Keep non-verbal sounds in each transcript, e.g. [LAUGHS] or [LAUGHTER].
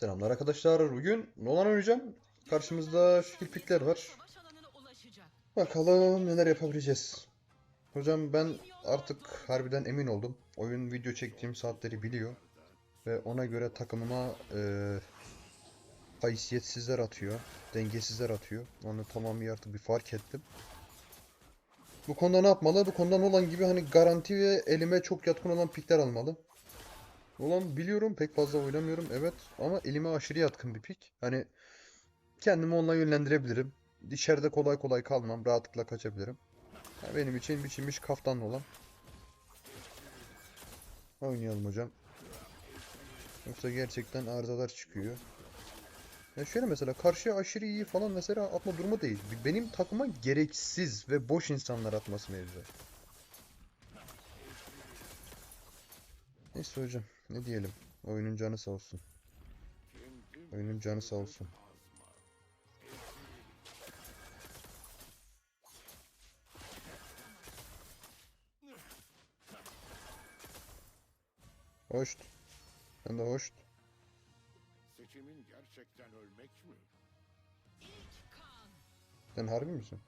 Selamlar arkadaşlar. Bugün Nolan oynayacağım. Karşımızda skill pickler var. Bakalım neler yapabileceğiz. Hocam ben artık harbiden emin oldum. Oyun video çektiğim saatleri biliyor. Ve ona göre takımıma eee haysiyetsizler atıyor. Dengesizler atıyor. Onu tamamıyla artık bir fark ettim. Bu konuda ne yapmalı? Bu konuda Nolan gibi hani garanti ve elime çok yatkın olan pickler almalı. Nolan biliyorum pek fazla oynamıyorum evet ama elime aşırı yatkın bir pick. Hani kendimi onunla yönlendirebilirim. İçeride kolay kolay kalmam. Rahatlıkla kaçabilirim. Ya benim için biçilmiş kaftanlı olan. Oynayalım hocam. Yoksa gerçekten arızalar çıkıyor. Ya şöyle mesela karşıya aşırı iyi falan mesela atma durumu değil. Benim takıma gereksiz ve boş insanlar atması mevzu. Neyse hocam ne diyelim. Oyunun canı sağ olsun. Oyunun canı sağ olsun. Hoşt. Ben de hoşt. Seçimin gerçekten ölmek mi? Sen harbi misin?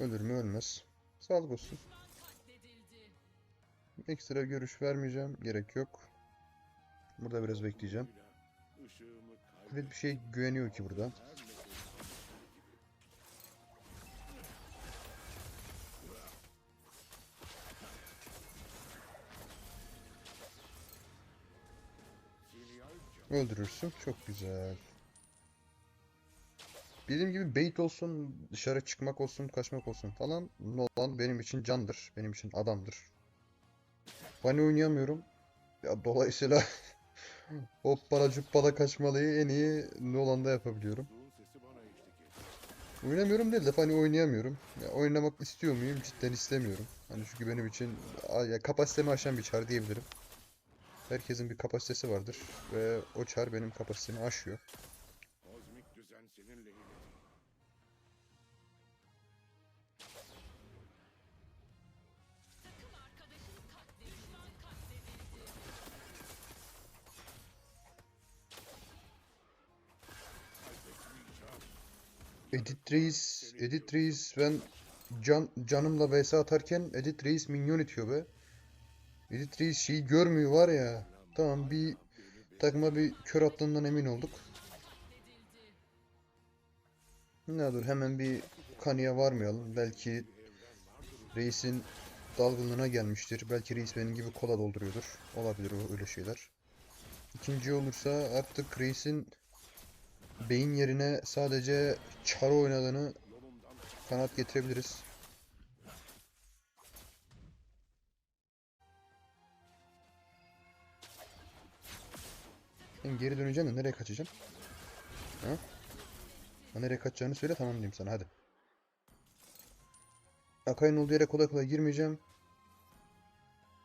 Ölür mü ölmez. Sağlık olsun. Ekstra görüş vermeyeceğim. Gerek yok. Burada biraz bekleyeceğim. Evet bir şey güveniyor ki burada. Öldürürsün. Çok güzel. Dediğim gibi bait olsun, dışarı çıkmak olsun, kaçmak olsun falan. Nolan benim için candır. Benim için adamdır. Bunny oynayamıyorum. Ya dolayısıyla [LAUGHS] hoppala cuppala kaçmalıyı en iyi Nolan'da et. Oynamıyorum değil de hani oynayamıyorum. Ya oynamak istiyor muyum? Cidden istemiyorum. Hani çünkü benim için ya kapasitemi aşan bir çar diyebilirim. Herkesin bir kapasitesi vardır ve o çar benim kapasitemi aşıyor. Edit Reis, Edit Reis ben can, canımla vs atarken Edit Reis minyon itiyor be. Edit Reis şeyi görmüyor var ya. Tamam bir takıma bir kör attığından emin olduk. Ne dur hemen bir kanıya varmayalım. Belki reisin dalgınlığına gelmiştir. Belki reis benim gibi kola dolduruyordur. Olabilir o öyle şeyler. İkinci olursa artık reisin beyin yerine sadece çaro oynadığını kanat getirebiliriz. Ben geri döneceğim de nereye kaçacağım? Ha? Ha, Nereye kaçacağını söyle tamam diyeyim sana hadi. Akay'ın olduğu yere kolay kolay girmeyeceğim.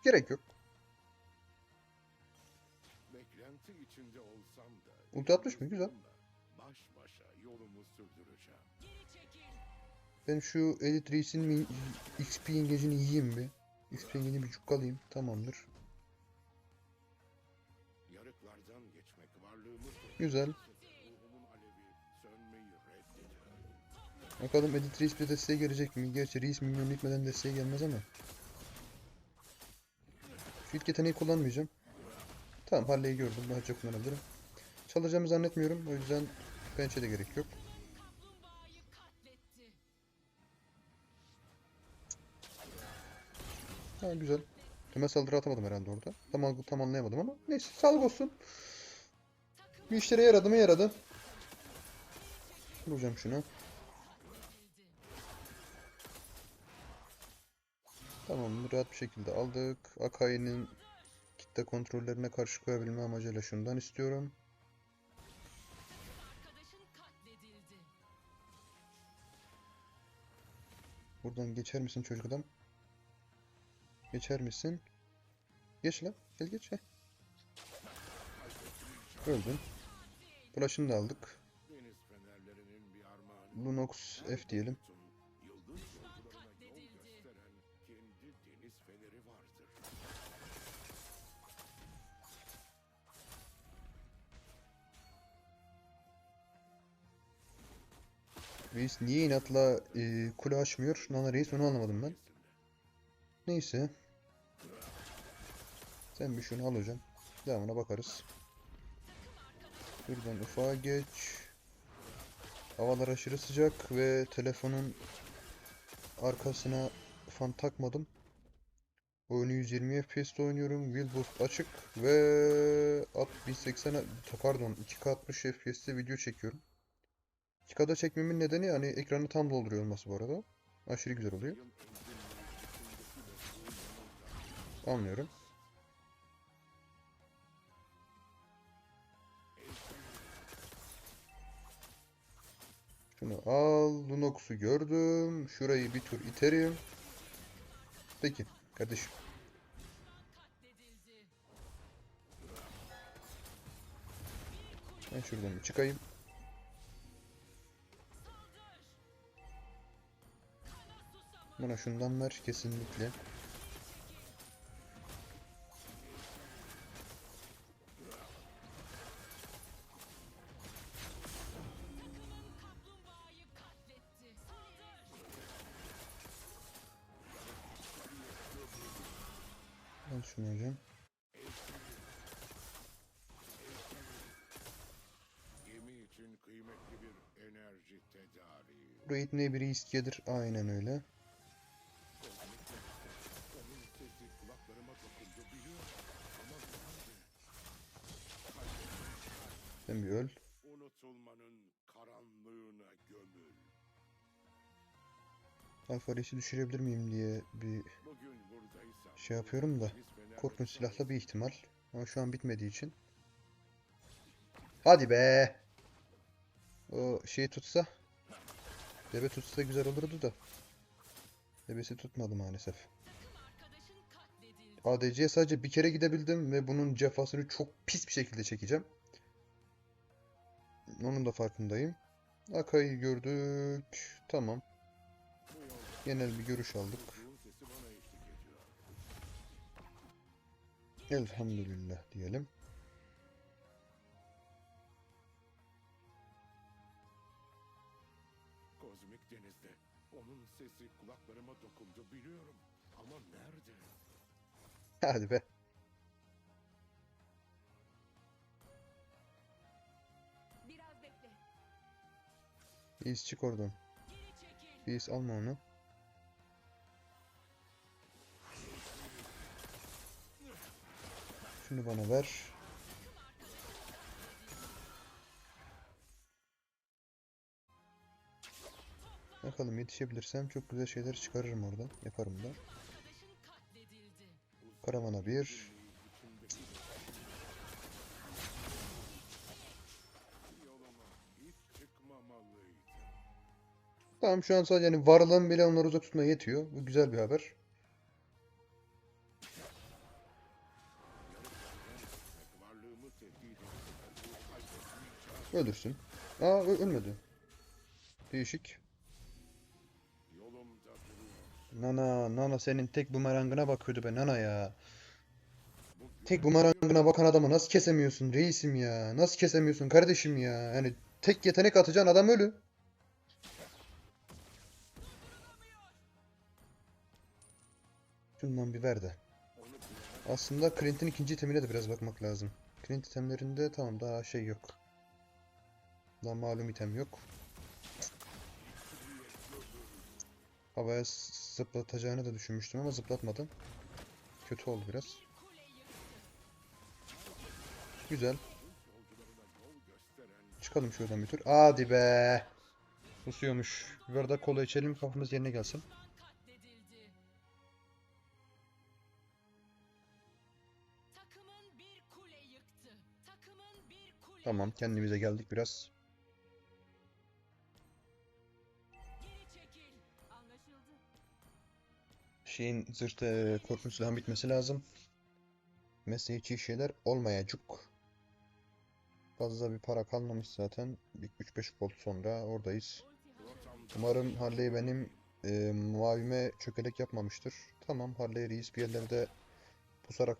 Gerek yok. Ulti atmış mı? Güzel. Ben şu Elite Reis'in XP yengecini yiyeyim bir. XP yengecini bir cukkalayayım. Tamamdır. Yarıklardan geçmek varlığımı... Güzel. Bakalım Edit Reis bir desteğe gelecek mi? Gerçi Reis minyon gitmeden desteğe gelmez ama. Şu ilk yeteneği kullanmayacağım. Tamam Harley'i gördüm. Daha çok kullanabilirim. Çalacağımı zannetmiyorum. O yüzden pençe de gerek yok. Ha güzel. Tüme saldırı atamadım herhalde orada. Tam, tam anlayamadım ama. Neyse sağlık olsun. Bir işlere yaradı mı yaradı. Vuracağım şunu. Tamam rahat bir şekilde aldık. Akai'nin kitle kontrollerine karşı koyabilme amacıyla şundan istiyorum. Buradan geçer misin çocuk adam? Geçer misin? Geç lan. Gel geç. Heh. Öldün. Flash'ını da aldık. Lunox F diyelim. Reis niye inatla e, kule açmıyor? Nana Reis onu anlamadım ben. Neyse. Sen bir şunu al hocam. Devamına bakarız. Buradan ufağa geç. Havalar aşırı sıcak ve telefonun arkasına fan takmadım. Oyunu 120 FPS'te oynuyorum. Boost açık ve 1080 pardon 2K 60 FPS'te video çekiyorum. 2K'da çekmemin nedeni hani ekranı tam dolduruyor olması bu arada. Aşırı güzel oluyor. Anlıyorum. Şunu al. Lunox'u gördüm. Şurayı bir tur iterim. Peki kardeşim. Ben şuradan bir çıkayım. Bana şundan ver kesinlikle. İtmeye biri gelir. Aynen öyle. Sen bir öl. Unutulmanın karanlığına gömül. Alfa Reis'i düşürebilir miyim diye bir şey yapıyorum da. Korkunç silahla bir ihtimal. Ama şu an bitmediği için. Hadi be. O şeyi tutsa. Bebe tutsa güzel olurdu da. Bebesi tutmadı maalesef. ADC'ye sadece bir kere gidebildim ve bunun cefasını çok pis bir şekilde çekeceğim. Onun da farkındayım. Akai'yi gördük. Tamam. Genel bir görüş aldık. Elhamdülillah diyelim. Sesi kulaklarıma dokundu biliyorum. Ama nerede? Hadi be. Biraz bekle. Reis çık oradan. Geri çekil. Reis alma onu. Şunu bana ver. Bakalım yetişebilirsem çok güzel şeyler çıkarırım oradan. Yaparım da. Karavana bir. Tamam şu an sadece yani varlığım bile onları uzak tutmaya yetiyor. Bu güzel bir haber. Ölürsün. Aa ölmedi. Değişik. Nana, Nana senin tek bumerangına bakıyordu be Nana ya. Tek bumerangına bakan adamı nasıl kesemiyorsun reisim ya? Nasıl kesemiyorsun kardeşim ya? Yani tek yetenek atacağın adam ölü. Şundan bir ver de. Aslında Clint'in ikinci itemine de biraz bakmak lazım. Clint itemlerinde tamam daha şey yok. Daha malum item yok. Havaya zıplatacağını da düşünmüştüm ama zıplatmadım. Kötü oldu biraz. Güzel. Çıkalım şuradan bir tur. Hadi be. Pusuyormuş. Bir bardak kola içelim kafamız yerine gelsin. Tamam kendimize geldik biraz. Şeyin zırhta e, korkunç silahın bitmesi lazım. İyi şeyler olmayacak. Fazla bir para kalmamış zaten. Bir 3-5 volt sonra oradayız. Umarım Harley benim e, mavime çökelek yapmamıştır. Tamam Harley Reis bir yerlerde pusarak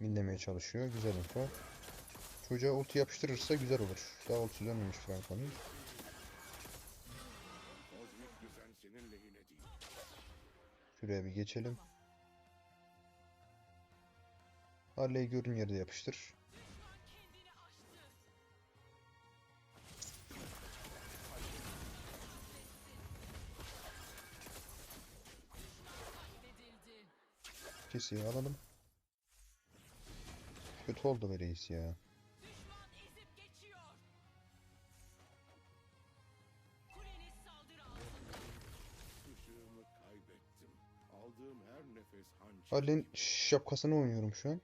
minlemeye çalışıyor. Güzel info. Çocuğa ulti yapıştırırsa güzel olur. Daha ultisi dönmemiş Franco'nun. Şuraya bir geçelim. Harley'i gördüğün yerde yapıştır. Kesiyi alalım. Kötü oldu be reis ya. Harley'in şapkasını oynuyorum şu an.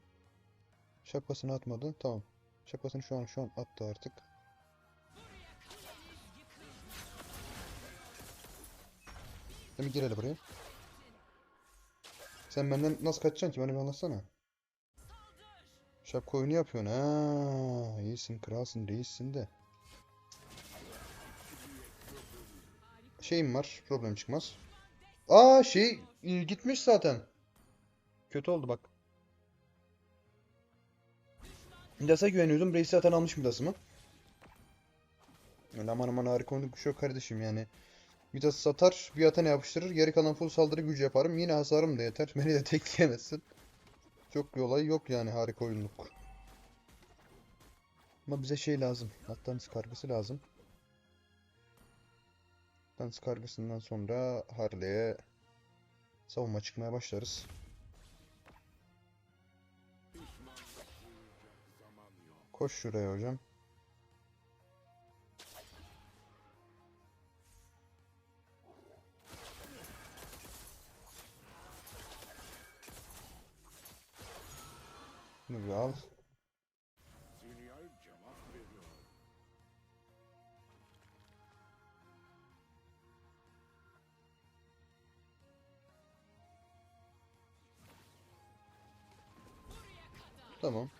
Şapkasını atmadı. Tamam. Şapkasını şu an şu an attı artık. Bir gir buraya. Sen benden nasıl kaçacaksın ki? Bana bir anlatsana. Şapka oyunu yapıyorsun. Ha, iyisin, kralsın, reissin de. Şeyim var, problem çıkmaz. Aa şey gitmiş zaten. Kötü oldu bak. Midas'a güveniyordum. Reis zaten almış Midas'ımı. Öyle aman aman harika oynadık bir şey kardeşim yani. Midas'ı satar, bir atana yapıştırır. Geri kalan full saldırı gücü yaparım. Yine hasarım da yeter. [LAUGHS] Beni de tekleyemezsin. Çok bir olay yok yani harika oyunluk. Ama bize şey lazım. Atlantis kargısı lazım. Atlantis kargısından sonra Harley'e savunma çıkmaya başlarız. Koş şuraya hocam. Bunu bir al. Tamam.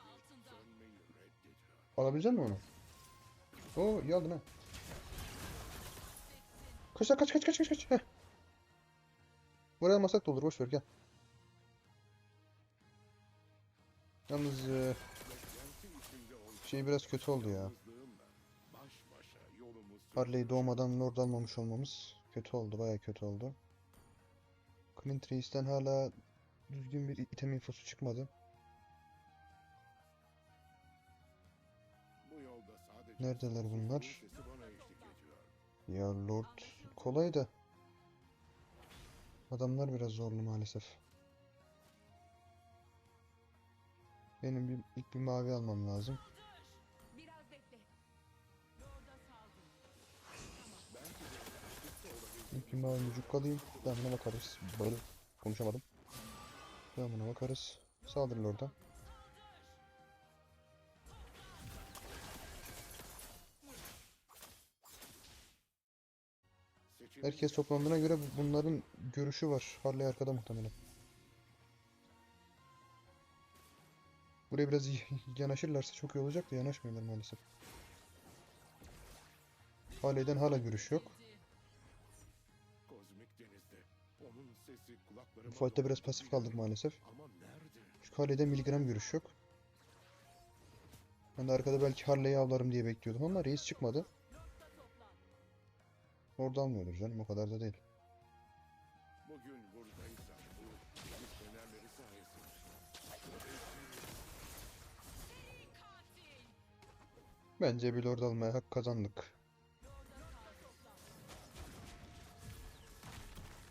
Altında. Sönmeyi reddediyor. Alabilecek misin onu? Oo iyi aldın ha. Kaç kaç kaç kaç kaç kaç. Heh. Buraya almasak da olur boş ver gel. E, şey biraz kötü oldu ya. Harley doğmadan Lord almamış olmamız kötü oldu baya kötü oldu. Clint Reis'ten hala düzgün bir item infosu çıkmadı. Neredeler bunlar? Ya Lord kolay da. Adamlar biraz zorlu maalesef. Benim bir, ilk bir mavi almam lazım. İlk bir mavi mücük alayım. Devamına bakarız. Böyle konuşamadım. Devamına bakarız. Saldırın. Seçim Herkes toplandığına göre bu- bunların görüşü var. Harley arkada muhtemelen. Buraya biraz [LAUGHS] yanaşırlarsa çok iyi olacak da yanaşmıyorlar maalesef. Harley'den hala görüş yok. Bu fight'ta biraz pasif kaldık maalesef. Çünkü Harley'den miligram görüş yok. Ben de arkada belki Harley'i avlarım diye bekliyordum ama reis çıkmadı. Orada almıyordur canım o kadar da değil. Bugün buradaysam Bence bir Lord almaya hak kazandık.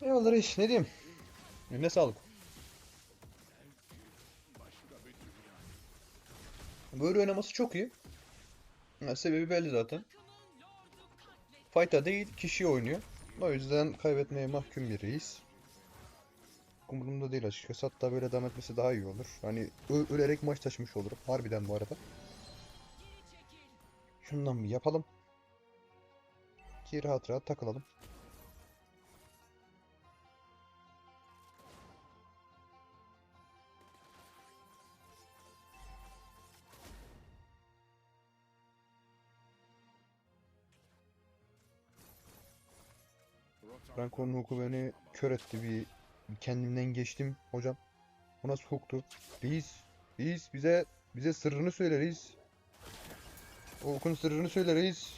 Eyvallah reis ne diyeyim. Eline sağlık. Böyle oynaması çok iyi. Sebebi belli zaten. Fight'a değil kişi oynuyor. O yüzden kaybetmeye mahkum bir reis. Umurumda değil açıkçası. Hatta böyle devam etmesi daha iyi olur. Hani ölerek maç taşımış olurum. Harbiden bu arada. Şundan bir yapalım. Ki rahat rahat takılalım. Franco'nun huku beni kör etti bir kendimden geçtim hocam. O nasıl huktu? Reis, reis bize bize sırrını söyle reis. O hukun sırrını söyle reis.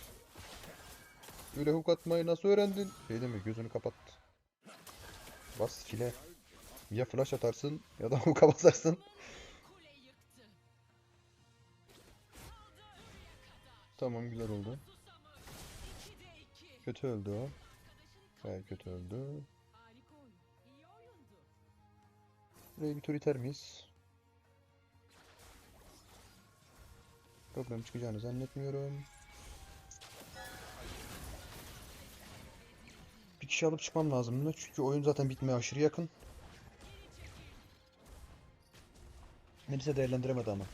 Öyle huk atmayı nasıl öğrendin? Şey deme gözünü kapat. Bas file. Ya flash atarsın ya da [LAUGHS] huka basarsın. Tamam güzel oldu. Kötü öldü o. Gayet kötü öldü. Burayı bir tur iter miyiz? Problem çıkacağını zannetmiyorum. Bir kişi alıp çıkmam lazım bunda çünkü oyun zaten bitmeye aşırı yakın. Melisa değerlendiremedi ama.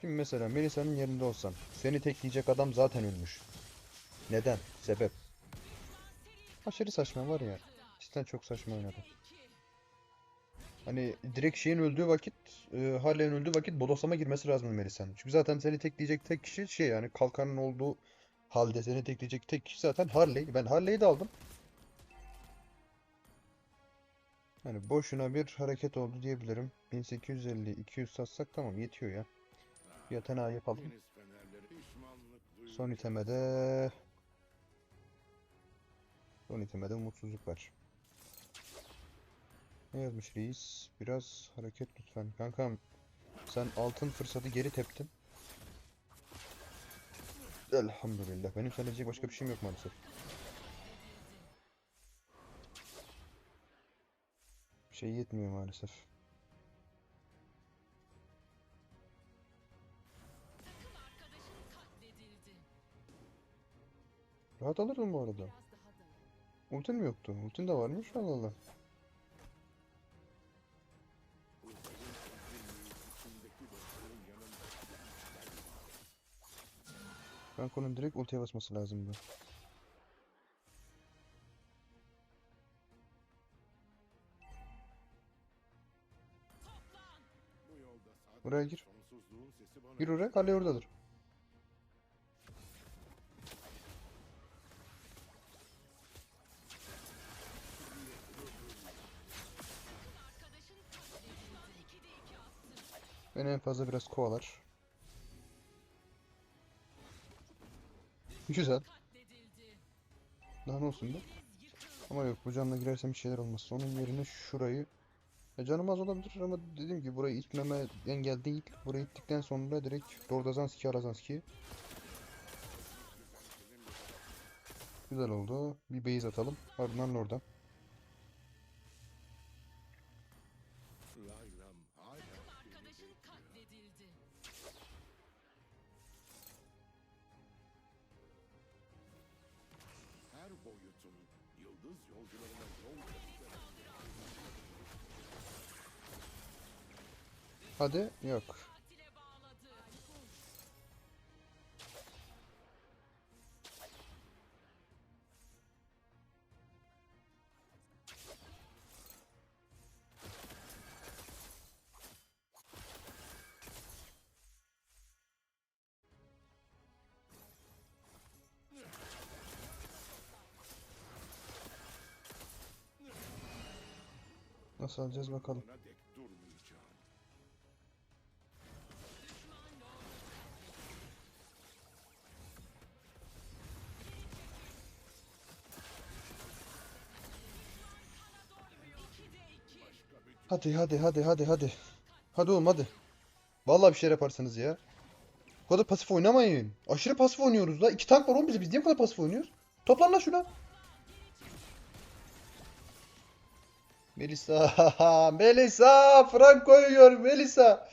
Şimdi mesela Melisa'nın yerinde olsam seni tekleyecek adam zaten ölmüş. Neden? Sebep? Aşırı saçma var ya. Cidden çok saçma oynadı. Hani direkt şeyin öldüğü vakit, e, Harley'in öldüğü vakit bodoslama girmesi lazım Melisa'nın. Çünkü zaten seni tekleyecek tek kişi şey yani kalkanın olduğu halde seni tekleyecek tek kişi zaten Harley. Ben Harley'i de aldım. Hani boşuna bir hareket oldu diyebilirim. 1850, 200 satsak tamam yetiyor ya. Bir Athena yapalım. Son iteme de... Son iteme de umutsuzluk var. Ne yazmış reis? Biraz hareket lütfen. Kankam sen altın fırsatı geri teptin. Elhamdülillah. Benim sana diyecek başka bir şeyim yok maalesef. Bir şey yetmiyor maalesef. Rahat alırdın bu arada. Ultin mi yoktu? Ultin de varmış. Allah Allah. Kanka onun direkt ultiye basması lazım lazımdı. Buraya gir. Gir oraya kale oradadır. Beni en fazla biraz kovalar. Güzel. Daha ne olsun da. Ama yok bu canla girersem bir şeyler olmaz. Onun yerine şurayı ya canım az olabilir ama dediğim gibi burayı itmeme engel değil. Burayı ittikten sonra direkt Lordazanski Arazanski. Güzel oldu. Bir base atalım. Ardından Lord'a. Boyutun yıldız yolcularına yol Hadi yok. Nasıl alacağız bakalım. Hadi hadi hadi hadi hadi. Hadi oğlum hadi. Vallahi bir şeyler yaparsınız ya. Bu kadar pasif oynamayın. Aşırı pasif oynuyoruz la. İki tank var oğlum bize. Biz niye bu kadar pasif oynuyoruz? Toplan lan şuna. Melisa, Melisa, Franco yiyor Melisa.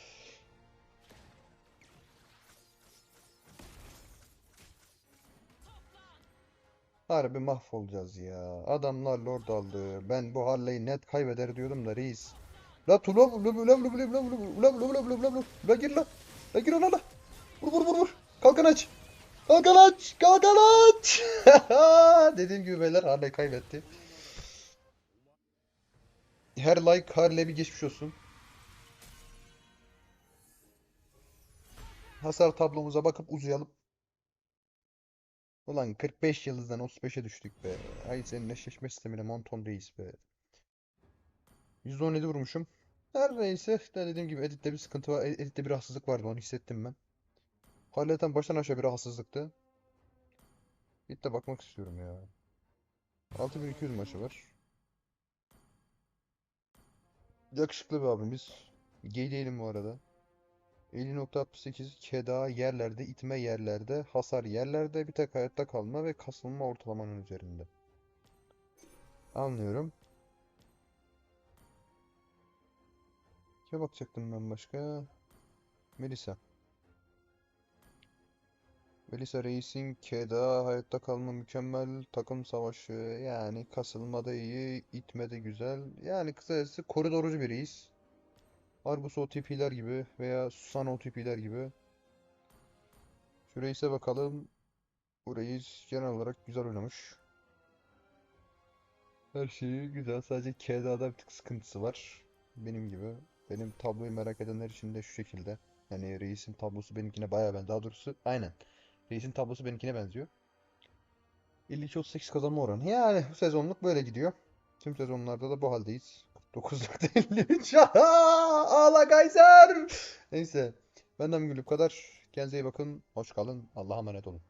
Harbi mahvolacağız ya. Adamlar lord aldı. Ben bu Harley'i net kaybeder diyordum da reis. La ula ula ula ula ula ula ula ula ula ula ula ula La gir la. La gir ona la. Vur vur vur vur. Kalkan aç. Kalkan aç. Kalkan aç. Dediğim gibi beyler Harley kaybetti. Her like Harley bir geçmiş olsun. Hasar tablomuza bakıp uzayalım. Ulan 45 yıldızdan 35'e düştük be. Ay senin eşleşme sistemine monton reis be. %17 vurmuşum. Her neyse de dediğim gibi editte bir sıkıntı var. Ed- Editte bir rahatsızlık vardı onu hissettim ben. Hakikaten baştan aşağı bir rahatsızlıktı. De bakmak istiyorum ya. 6200 maçı var. Yakışıklı bir abimiz. Gay değilim bu arada. 50.68 keda yerlerde, itme yerlerde, hasar yerlerde, bir tek hayatta kalma ve kasılma ortalamanın üzerinde. Anlıyorum. Kime bakacaktım ben başka? Melisa. Melisa Reis'in keda hayatta kalma mükemmel, takım savaşı yani kasılmada iyi, itmede güzel. Yani kısacası koridorucu bir reis. Arbus OTP'ler gibi veya Susan OTP'ler gibi. Şu reise bakalım. Bu reis genel olarak güzel oynamış. Her şeyi güzel. Sadece KDA'da bir tık sıkıntısı var. Benim gibi. Benim tabloyu merak edenler için de şu şekilde. Yani reisin tablosu benimkine bayağı ben. Daha doğrusu aynen. Reisin tablosu benimkine benziyor. 52-38 kazanma oranı. Yani bu sezonluk böyle gidiyor. Tüm sezonlarda da bu haldeyiz. 9.53. [LAUGHS] Ağla Kaiser. Neyse. Benden bu kadar. Kendinize iyi bakın. Hoş kalın. Allah'a emanet olun.